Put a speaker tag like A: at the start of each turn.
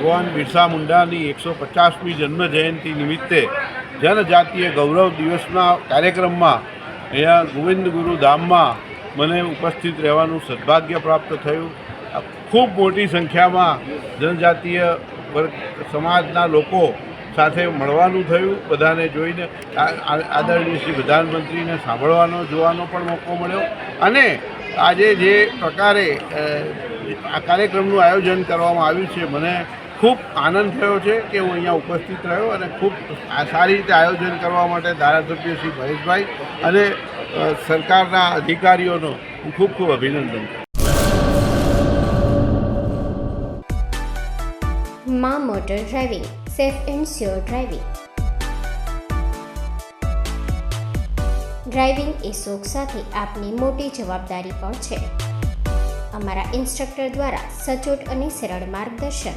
A: ભગવાન બિરસા મુંડાની એકસો પચાસમી જન્મ જયંતિ નિમિત્તે જનજાતીય ગૌરવ દિવસના કાર્યક્રમમાં અહીંયા ગોવિંદ ગુરુ ધામમાં મને ઉપસ્થિત રહેવાનું સદભાગ્ય પ્રાપ્ત થયું. ખૂબ મોટી સંખ્યામાં જનજાતીય વર્ગ સમાજના લોકો સાથે મળવાનું થયું. બધાને જોઈને આદરણીય શ્રી પ્રધાનમંત્રીને સાંભળવાનો, જોવાનો પણ મોકો મળ્યો. અને આજે જે પ્રકારે આ કાર્યક્રમનું આયોજન કરવામાં આવ્યું છે, મને ખૂબ આનંદ થયો છે કે હું અહીંયા ઉપસ્થિત રહ્યો અને ખૂબ સારી રીતે આયોજન કરવા માટે ધારાસભ્ય શ્રી મહેશભાઈ અને સરકારના અધિકારીઓનો હું ખૂબ ખૂબ અભિનંદન
B: મા motor driving, safe and sure driving. Driving એ શોખ સાથે આપની મોટી જવાબદારી પણ છે. અમારા ઇન્સ્ટ્રક્ટર દ્વારા સચોટ અને સરળ માર્ગદર્શન